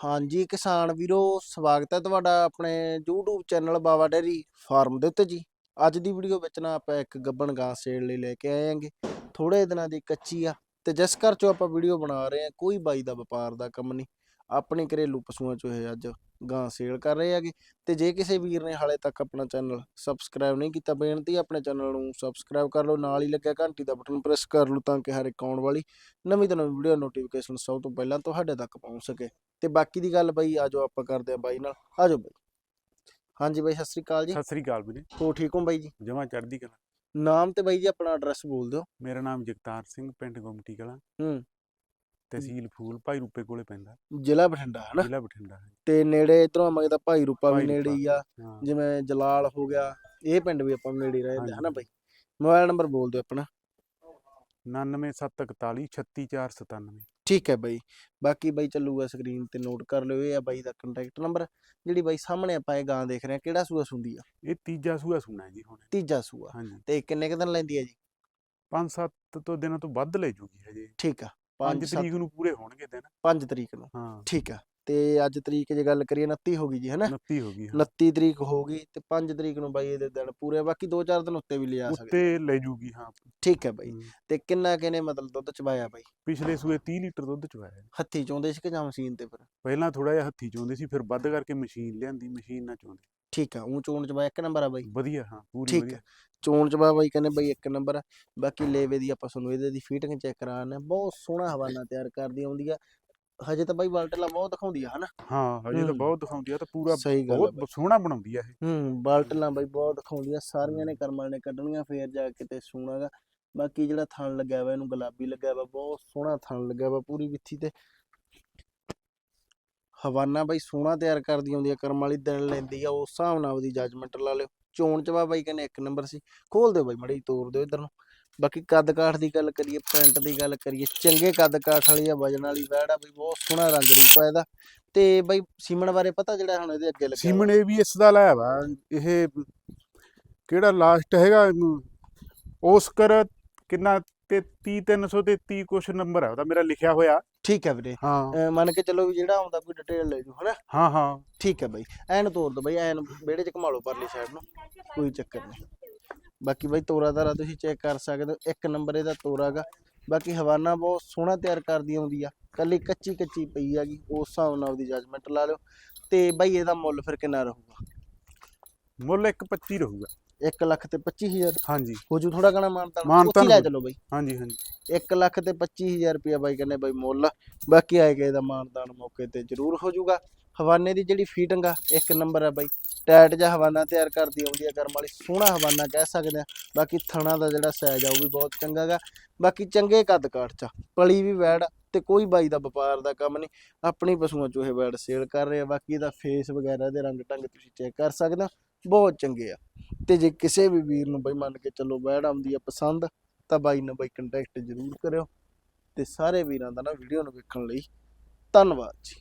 ਹਾਂਜੀ, ਕਿਸਾਨ ਵੀਰੋ, ਸਵਾਗਤ ਹੈ ਤੁਹਾਡਾ ਆਪਣੇ YouTube channel Bawa dairy farm ਦੇ ਉੱਤੇ ਜੀ। ਅੱਜ ਦੀ ਵੀਡੀਓ ਵਿੱਚ ਨਾ ਆਪਾਂ ਇੱਕ ਗੱਬਣ ਗਾਂ ਸੇਲ ਲਈ ਲੈ ਕੇ ਆਏ ਆਂਗੇ ਥੋੜੇ ਦਿਨਾਂ ਦੀ ਕੱਚੀ ਆ ਤੇ ਜਿਸ ਘਰ ਚੋਂ ਆਪਾਂ ਵੀਡੀਓ ਬਣਾ ਰਹੇ ਆ ਕੋਈ ਬਾਈ ਦਾ ਵਪਾਰ ਦਾ ਕੰਮ ਨਹੀਂ। ਆਪਣੇ ਘਰੇਲੂ ਪਸ਼ੂਆਂ ਚੋਂ ਇਹ ਅੱਜ ਗਾਂ ਸੇਲ ਕਰ ਰਹੇ ਹੈਗੇ। ਤੇ ਜੇ ਕਿਸੇ ਵੀਰ ਨੇ ਹਾਲੇ ਤੱਕ ਆਪਣਾ ਚੈਨਲ ਸਬਸਕ੍ਰਾਈਬ ਨਹੀਂ ਕੀਤਾ ਬੇਨਤੀ ਆਪਣੇ ਚੈਨਲ ਨੂੰ ਸਬਸਕ੍ਰਾਈਬ ਕਰ ਲਓ ਨਾਲ ਹੀ ਲੱਗਿਆ ਘੰਟੀ ਦਾ ਬਟਨ ਪ੍ਰੈਸ ਕਰ ਲਓ ਤਾਂ ਕਿ ਹਰ ਇੱਕ ਆਉਣ ਵਾਲੀ ਨਵੀਂ ਤੋਂ ਨਵੀਂ ਵੀਡੀਓ ਨੋਟੀਫਿਕੇਸ਼ਨ ਸਭ ਤੋਂ ਪਹਿਲਾਂ ਤੁਹਾਡੇ ਤੱਕ ਪਹੁੰਚ ਸਕੇ। ਤੇ ਬਾਕੀ ਦੀ ਗੱਲ ਬਈ ਆਜੋ ਆਪਾਂ ਕਰਦੇ ਆ ਬਾਈ ਨਾਲ ਆਜੋ ਬਾਈ। ਹਾਂਜੀ ਬਾਈ ਸਤਿ ਸ੍ਰੀ ਅਕਾਲ ਜੀ। ਸਤਿ ਸ੍ਰੀ ਅਕਾਲ ਵੀਰੇ। ਹੋ ਠੀਕ ਹੋ ਬਾਈ ਜੀ? ਜਮਾ ਚੜ੍ਹਦੀ ਕਲਾ। ਨਾਮ ਤੇ ਬਾਈ ਜੀ ਆਪਣਾ ਐਡਰੈਸ ਬੋਲ ਦਿਓ। ਮੇਰਾ ਨਾਮ ਜਗਤਾਰ ਸਿੰਘ ਪਿੰਡ ਗੁਮਟੀ ਕਲਾ। ਹੂੰ। ਤਹਿਸੀਲ ਫੂਲ ਭਾਈ ਰੂਪੇ ਕੋਲੇ ਪੈਂਦਾ। ਜ਼ਿਲ੍ਹਾ ਬਠਿੰਡਾ ਹਨਾ? ਜ਼ਿਲ੍ਹਾ ਬਠਿੰਡਾ ਹੈ ਤੇ ਨੇੜੇ ਇਧਰੋਂ ਮੰਗਦਾ ਭਾਈ ਰੂਪਾ ਵੀ ਨੇੜੇ ਹੀ ਆ। ਹਾਂ। ਜਿਵੇਂ ਜਲਾਲ ਹੋ ਗਿਆ ਇਹ ਪਿੰਡ ਵੀ ਆਪਾਂ ਨੇੜੇ ਹੀ ਰਹਿੰਦੇ ਹਨਾ ਹਾਂਜੀ। ਬਾਈ ਮੋਬਾਈਲ ਨੰਬਰ ਬੋਲ ਦਿਓ ਆਪਣਾ। 9741 36497 ਠੀਕ ਹੈ ਬਾਈ। ਬਾਕੀ ਬਾਈ ਚੱਲੂਗਾ ਸਕਰੀਨ ਤੇ ਨੋਟ ਕਰ ਲਿਓ ਇਹ ਆ ਬਾਈ ਦਾ ਕੰਟੈਕਟ ਨੰਬਰ ਜਿਹੜੀ ਬਾਈ ਸਾਹਮਣੇ ਆਪਾਂ ਇਹ ਗਾਂ ਦੇਖ ਰਹੇ ਆ ਕਿਹੜਾ ਸੂਆ ਸੁੰਦੀ ਆ? ਇਹ ਤੀਜਾ ਸੂਆ ਸੁਣਾ ਹੈ ਜੀ ਹੁਣ। ਤੀਜਾ ਸੂਆ। ਤੇ ਕਿੰਨੇ ਕੁ ਦਿਨ ਲੈਂਦੀ ਆ ਜੀ? 5-7 ਤੋਂ ਦਿਨਾਂ ਤੋਂ ਵੱਧ ਲੈ ਜੂਗੀ ਹਜੇ। ਠੀਕ ਆ। 5 5 ਤਰੀਕ ਨੂੰ ਪੂਰੇ ਹੋਣਗੇ ਦਿਨ। 5 ਤਰੀਕ ਨੂੰ। ਹਾਂ। ਠੀਕ ਆ। ਤੇ ਅੱਜ ਤਰੀਕ ਜੇ ਗੱਲ ਕਰੀਏ 29 ਹੋ ਗਈ ਜੀ ਹਨਾ? 29 ਹੋ ਗਈ ਹਾਂ। 29 ਤਰੀਕ ਹੋ ਗਈ ਤੇ 5 ਤਰੀਕ ਨੂੰ ਬਾਈ ਇਹਦੇ ਦਿਨ ਪੂਰੇ ਬਾਕੀ 2-4 ਦਿਨ ਉੱਤੇ ਵੀ ਲਿਆ ਸਕਦੇ। ਉੱਤੇ ਲੈ ਜੂਗੀ ਹਾਂ। ਠੀਕ ਹੈ ਬਾਈ। ਤੇ ਕਿੰਨਾ ਕਿਨੇ ਮਤਲਬ ਦੁੱਧ ਚਵਾਇਆ ਬਾਈ? ਪਿਛਲੇ ਸੂਏ 30 ਲੀਟਰ ਦੁੱਧ ਚਵਾਇਆ ਹੱਥੀ ਚੋਂਦੇ ਸੀ ਕਿ ਜਾਂ ਮਸ਼ੀਨ ਤੇ ਫਿਰ? ਪਹਿਲਾਂ ਥੋੜਾ ਜਿਹਾ ਹੱਥੀ ਚੋਂਦੇ ਸੀ ਫਿਰ ਵੱਧ ਕਰਕੇ ਮਸ਼ੀਨ ਲਿਆਂਦੀ ਮਸ਼ੀਨ ਨਾਲ ਚੋਂਦੇ। ਠੀਕ ਆ ਉਹ ਚੋਣ ਚਵਾਇਆ ਇੱਕ ਨੰਬਰ ਆ ਬਾਈ। ਵਧੀਆ ਹਾਂ ਪੂਰੀ ਠੀਕ ਵਧੀਆ। ਚੋਣ ਚਵਾ ਬਾਈ ਕਹਿੰਦੇ ਬਾਈ ਇੱਕ ਨੰਬਰ ਆ। ਬਾਕੀ ਲੇਵੇ ਦੀ ਆਪਾਂ ਤੁਹਾਨੂੰ ਇਹਦੇ ਦੀ ਫੀਟਿੰਗ ਚੈੱਕ ਕਰਾਉਣਾ ਬਹੁਤ ਸੋਹਣਾ ਹਵਾਨਾ ਤਿਆਰ ਕਰਦੀ ਆਉਂਦੀ ਆ। ਹਜੇ ਤਾਂ ਬਾਈ ਬਾਲਟਲਾ ਬਹੁਤ ਦਿਖਾਉਂਦੀ ਆ ਹਨਾ? ਹਾਂ ਹਜੇ ਤਾਂ। ਬਹੁਤ ਦਿਖਾਉਂਦੀ ਆ ਤਾਂ ਪੂਰਾ ਸਹੀ ਗੱਲ ਆ ਬਹੁਤ। ਸੋਹਣਾ ਬਣਾਉਂਦੀ ਆ ਇਹ। ਹੂੰ ਬਾਲਟਲਾਂ ਬਾਈ ਬਹੁਤ ਦਿਖਾਉਂਦੀ ਆ। ਸਾਰੀਆਂ ਨੇ ਕਰਮਾਂ ਨੇ ਕੱਢਣੀਆਂ ਫੇਰ ਜਾ ਕੇ ਤੇ ਸੋਹਣਾਗਾ ਬਾਕੀ ਜਿਹੜਾ ਥਣ ਲੱਗਿਆ ਵਾ ਇਹਨੂੰ ਗੁਲਾਬੀ ਲੱਗਿਆ ਵਾ ਬਹੁਤ ਸੋਹਣਾ ਥਣ ਲੱਗਿਆ ਵਾ ਪੂਰੀ ਵਿੱਥੀ ਤੇ। ਹਵਾਨਾ ਬਾਈ ਸੋਨਾ ਤਿਆਰ ਕਰਦੀ ਆਉਂਦੀ ਆ ਕਰਮ ਵਾਲੀ ਦਿਨ ਲੈਂਦੀ ਆ ਉਸ ਹਿਸਾਬ ਨਾਲ ਉਹਦੀ ਜਜਮੈਂਟ ਲਾ ਲਿਓ। ਚੋਣ ਚਵਾ ਬਾਈ ਕਹਿੰਦੇ ਇੱਕ ਨੰਬਰ ਸੀ ਖੋਲ ਦਿਓ ਬਾਈ ਮੜੀ ਤੋੜ ਦਿਓ ਇਧਰ ਨੂੰ। ਬਾਕੀ ਕੱਦ ਕਾਠ ਦੀ ਗੱਲ ਕਰੀਏ ਪ੍ਰਿੰਟ ਦੀ ਗੱਲ ਕਰੀਏ ਚੰਗੇ ਕੱਦ ਕਾਠ ਵਾਲੀ ਆ ਵਜਨ ਵਾਲੀ ਵੈੜ ਆ ਬਈ ਬਹੁਤ ਸੋਹਣਾ ਰੰਗ ਰੂਪ ਆ ਇਹਦਾ। ਤੇ ਬਾਈ ਸੀਮਣ ਬਾਰੇ ਪਤਾ ਜਿਹੜਾ ਹੁਣ ਇਹਦੇ ਅੱਗੇ ਲੱਗਿਆ ਸੀਮਣ ਇਹ ਵੀ ਇਸ ਦਾ ਲਾਇਆ ਵਾ ਇਹ ਕਿਹੜਾ ਲਾਸਟ ਹੈਗਾ ਆਸਕਰ ਕਿੰਨਾ 33 333 ਕੁਛ ਨੰਬਰ ਹੈ ਉਹਦਾ ਮੇਰਾ ਲਿਖਿਆ ਹੋਇਆ। ਠੀਕ ਹੈ ਵੀਰੇ। ਹਾਂ। ਅਹ ਕੇ ਚੱਲੋ ਵੀ ਜਿਹੜਾ ਆਉਂਦਾ ਕੋਈ ਡਿਟੇਲ ਲੈ ਜੂ ਹਨਾ? ਹਾਂ ਹਾਂ। ਠੀਕ ਹੈ ਬਾਈ। ਐਨ ਤੋਰ ਦੋ ਬਾਈ ਐਨ ਵਿਹੜੇ ਚ ਘੁਮਾ ਪਰਲੀ ਸਾਈਡ ਨੂੰ। ਕੋਈ ਚੱਕਰ ਨਹੀਂ। ਬਾਕੀ ਬਾਈ ਤੋਰਾ ਤਾਰਾ ਤੁਸੀਂ ਚੈੱਕ ਕਰ ਸਕਦੇ ਹੋ ਇੱਕ ਨੰਬਰ ਇਹਦਾ ਤੋਰਾਗਾ ਬਾਕੀ ਹਵਾਨਾ ਬਹੁਤ ਸੋਹਣਾ ਤਿਆਰ ਕਰਦੀ ਆਉਂਦੀ ਆ। ਕੱਲੀ ਕੱਚੀ ਕੱਚੀ ਪਈ ਹੈਗੀ ਉਸ ਹਿਸਾਬ ਨਾਲ ਉਹਦੀ ਜਜਮੈਂਟ ਲਾ ਲਿਓ। ਤੇ ਬਾਈ ਇਹਦਾ ਮੁੱਲ ਫਿਰ ਕਿੰਨਾ ਰਹੂਗਾ? ਮੁੱਲ 125 ਰਹੂਗਾ। 1 ਲੱਖ ਤੇ 25000 ਹਾਂਜੀ। ਹੋ ਜੂ ਥੋੜਾ ਮਾਨਤਾਨ ਉੱਥੇ ਹੀ ਲੈ ਚਲੋ ਬਾਈ। ਹਾਂਜੀ ਹਾਂਜੀ। 1 ਲੱਖ ਤੇ 25000 ਰੁਪਇਆ ਬਾਈ ਕਹਿੰਦੇ ਬਾਈ ਮੁੱਲ। ਆ। ਬਾਕੀ ਆਏ ਗਏ ਦਾ ਮਾਨਦਾਨ ਮੌਕੇ ਤੇ ਜ਼ਰੂਰ ਹੋ ਜਾਊਗਾ ਹਵਾਨੇ ਦੀ ਜਿਹੜੀ ਫੀਟਿੰਗ ਆ ਇੱਕ ਨੰਬਰ ਆ ਬਾਈ। ਟਾਇਟ ਜਿਹਾ ਹਵਾਨਾ ਤਿਆਰ ਕਰਦੀ ਆਉਂਦੀ ਆ ਕਰਮ ਵਾਲੀ। ਸੋਹਣਾ ਹਵਾਨਾ ਕਹਿ ਸਕਦੇ ਆ। ਬਾਕੀ ਥਣਾ ਦਾ ਜਿਹੜਾ ਸਾਈਜ਼ ਆ ਉਹ ਵੀ ਬਹੁਤ ਚੰਗਾ ਗਾ। ਬਾਕੀ ਚੰਗੇ ਕੱਦ ਕਾਠ ਚ ਆ। ਪਲੀ ਵੀ ਵੈੜ ਆ ਤੇ ਕੋਈ ਬਾਈ ਦਾ ਵਪਾਰ ਦਾ ਕੰਮ ਨਹੀਂ। ਆਪਣੀ ਪਸ਼ੂਆਂ ਚੋਂ ਇਹ ਵੈੜ ਸੇਲ ਕਰ ਰਹੇ ਆ। ਬਾਕੀ ਇਹਦਾ ਫੇਸ ਵਗੈਰਾ ਦੇ ਰੰਗ ਢੰਗ ਤੁਸੀਂ ਚੈੱਕ ਕਰ ਸਕਦੇ ਹੋ। ਬਹੁਤ ਚੰਗੇ ਆ। ਤੇ ਜੇ ਕਿਸੇ ਵੀ ਵੀਰ ਨੂੰ ਬਾਈ ਮੰਨ ਕੇ ਚੱਲੋ ਵੈੜ ਆਉਂਦੀ ਆ ਪਸੰਦ, ਤਾਂ ਬਾਈ ਨਾਲ ਬਾਈ ਕੰਟੈਕਟ ਜ਼ਰੂਰ ਕਰਿਓ। ਤੇ ਸਾਰੇ ਵੀਰਾਂ ਦਾ ਨਾ ਵੀਡੀਓ ਨੂੰ ਵੇਖਣ ਲਈ ਧੰਨਵਾਦ ਜੀ।